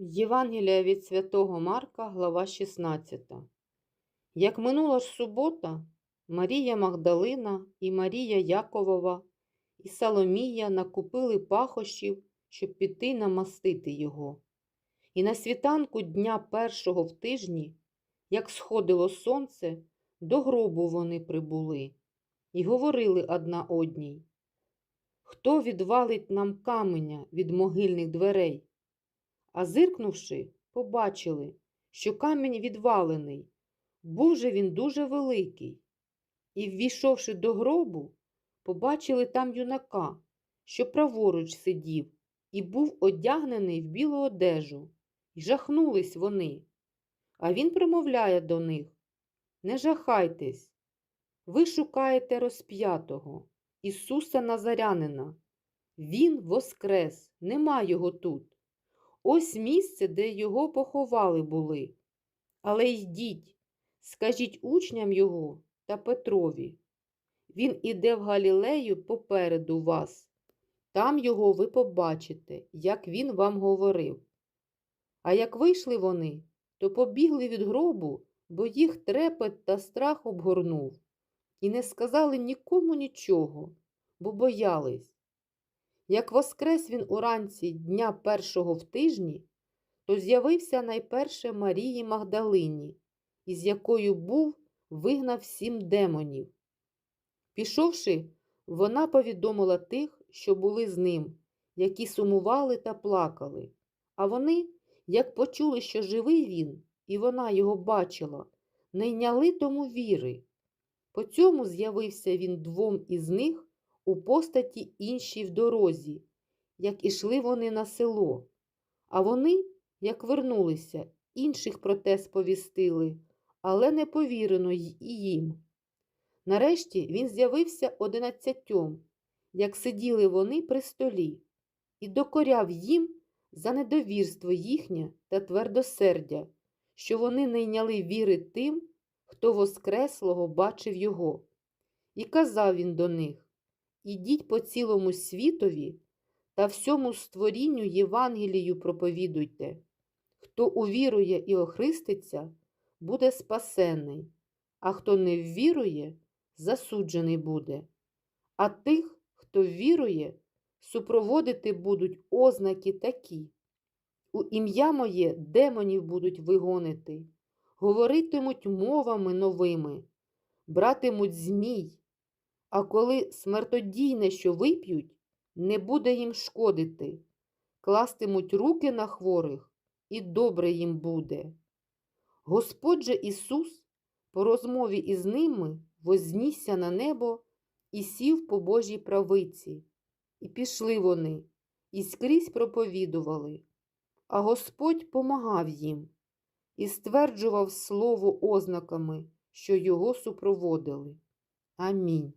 Євангелія від святого Марка, глава 16. Як минула ж субота, Марія Магдалина і Марія Яковова і Соломія накупили пахощів, щоб піти намастити його. І на світанку дня першого в тижні, як сходило сонце, до гробу вони прибули і говорили одна одній. Хто відвалить нам каменя від могильних дверей? А зиркнувши, побачили, що камінь відвалений, був же він дуже великий. І, ввійшовши до гробу, побачили там юнака, що праворуч сидів, і був одягнений в білу одежу, і жахнулись вони. А він промовляє до них Не жахайтесь, ви шукаєте розп'ятого, Ісуса Назарянина. Він воскрес, нема його тут. Ось місце, де його поховали були. Але йдіть, скажіть учням його та Петрові. Він іде в Галілею попереду вас. Там його ви побачите, як він вам говорив. А як вийшли вони, то побігли від гробу, бо їх трепет та страх обгорнув, і не сказали нікому нічого, бо боялись. Як воскрес він уранці дня першого в тижні, то з'явився найперше Марії Магдалині, із якою був вигнав сім демонів. Пішовши, вона повідомила тих, що були з ним, які сумували та плакали. А вони, як почули, що живий він, і вона його бачила, не йняли тому віри. По цьому з'явився він двом із них у постаті іншій в дорозі, як ішли вони на село. А вони, як вернулися, інших про те сповістили, але не повірено й їм. Нарешті він з'явився одинадцятьом, як сиділи вони при столі, і докоряв їм за недовірство їхнє та твердосердя, що вони не йняли віри тим, хто воскреслого бачив його. І казав він до них Ідіть по цілому світові та всьому створінню Євангелію проповідуйте. Хто увірує і охриститься, буде спасений, а хто не ввірує, засуджений буде. А тих, хто вірує, супроводити будуть ознаки такі. У ім'я моє демонів будуть вигонити, говоритимуть мовами новими, братимуть змій, а коли смертодійне, що вип'ють, не буде їм шкодити, кластимуть руки на хворих, і добре їм буде. Господь же Ісус по розмові із ними вознісся на небо і сів по Божій правиці. І пішли вони, і скрізь проповідували, а Господь помагав їм і стверджував слово ознаками, що його супроводили. Амінь.